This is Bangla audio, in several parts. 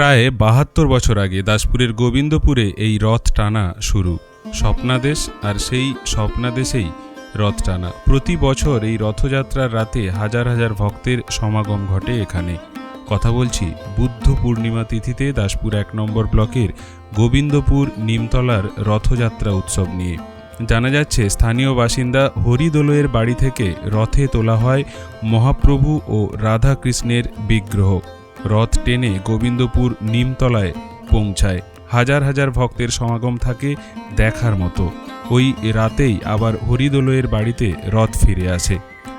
প্রায় বাহাত্তর বছর আগে দাসপুরের গোবিন্দপুরে এই রথ টানা শুরু। স্বপ্নাদেশ আর সেই স্বপ্নাদেশেই রথ টানা। প্রতি বছর এই রথযাত্রার রাতে হাজার হাজার ভক্তের সমাগম ঘটে এখানে। কথা বলছি বুদ্ধ পূর্ণিমা তিথিতে দাসপুর এক নম্বর ব্লকের গোবিন্দপুর নিমতলার রথযাত্রা উৎসব নিয়ে। জানা যাচ্ছে স্থানীয় বাসিন্দা হরিদোলয়ের বাড়ি থেকে রথে তোলা হয় মহাপ্রভু ও রাধা কৃষ্ণের বিগ্রহ। রথ টেনে গোবিন্দপুর নিমতলায় পৌঁছায়। হাজার হাজার ভক্তের সমাগম থাকে দেখার মতো। ওই রাতেই আবার হরিদোলয়ের বাড়িতে রথ ফিরে আসে।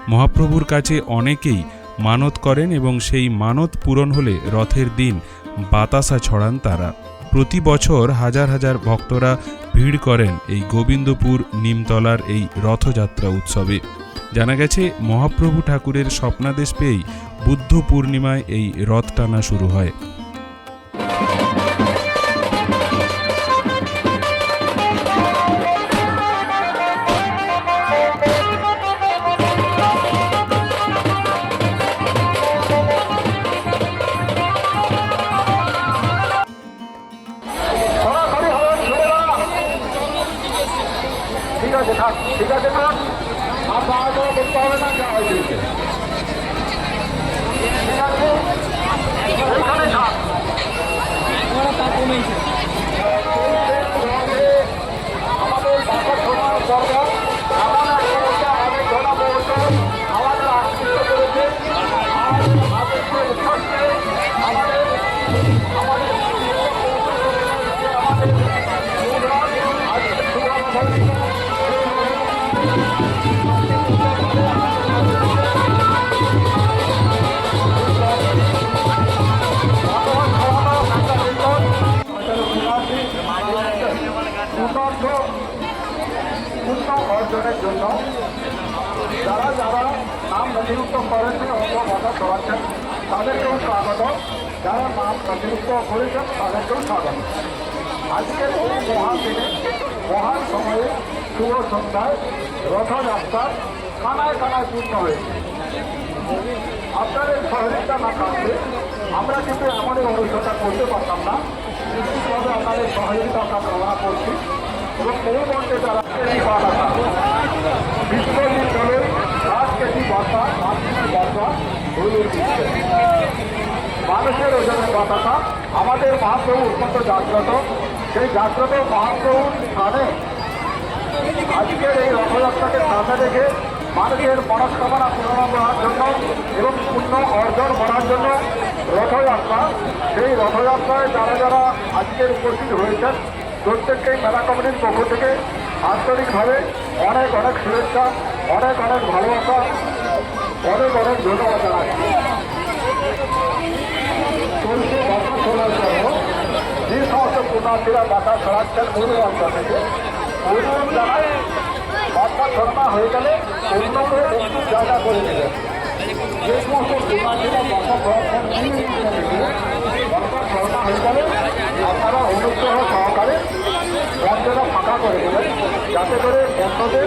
মহাপ্রভুর কাছে অনেকেই মানত করেন এবং সেই মানত পূরণ হলে রথের দিন বাতাসা ছড়ান তারা। প্রতি বছর হাজার হাজার ভক্তরা ভিড় করেন এই গোবিন্দপুর নিমতলার এই রথযাত্রা উৎসবে। জানা গেছে, মহাপ্রভু ঠাকুরের স্বপ্নাদেশ পেয়েই বুদ্ধ পূর্ণিমায় এই রথ টানা শুরু হয়। ঠিক আছে, থাক, ঠিক আছে, থাক। আর যাওয়া করতে হবে না সুকার্য পূর্ণ অর্জনের জন্য যারা যারা নাম নথিভুক্ত করেছেন অন্য ভাষা চলাচ্ছেন তাদেরকেও স্বাগত। যারা নাম নথিভুক্ত করেছেন, তাদেরকেও স্বাগত। আজকের এই মহান দিনে মহান সময়ে শুভ সন্ধ্যায় রথযাত্রা কানায় কানায় পূর্ণ হয়েছে। আপনাদের সহযোগিতা না থাকলে আমরা কিন্তু এমনই অনুষ্ঠানটা করতে পারতাম না। নিশ্চিতভাবে আপনাদের সহযোগিতা আমরা কামনা করছি। এবং যারা কেজি বার্তা বিশ্বজিৎ দলের কেজি বার্তা কেজি বার্তা মানুষের ওজনের কথাটা আমাদের মহাপ্রভু অত্যন্ত জাগ্রত। সেই জাগ্রত মহাপ্রভুর স্থানে আজকের এই রথযাত্রাকে সামনে রেখে মানুষের মনস্কামনা পূরণ করার জন্য এবং পুণ্য অর্জন করার জন্য রথযাত্রা, সেই রথযাত্রায় যারা যারা আজকের উপস্থিত হয়েছেন, প্রত্যেককেই মেলা কমিটির পক্ষ থেকে আন্তরিকভাবে অনেক অনেক শুভেচ্ছা, অনেক অনেক ভালোবাসা, অনেক অনেক ধন্যবাদ জানাচ্ছি শোনার জন্য যে সমস্ত পুণ্যার্থীরা বাতা ছড়াচ্ছেন মূল থেকে অনুরোধ জানাই বাতা ছড়ানো হয়ে গেলে অন্যকে একটু জায়গা করে দেবেন আপনারা অনুগ্রহ সহকারে মঞ্চটা ফাঁকা করে দেবেন যাতে করে অন্যদের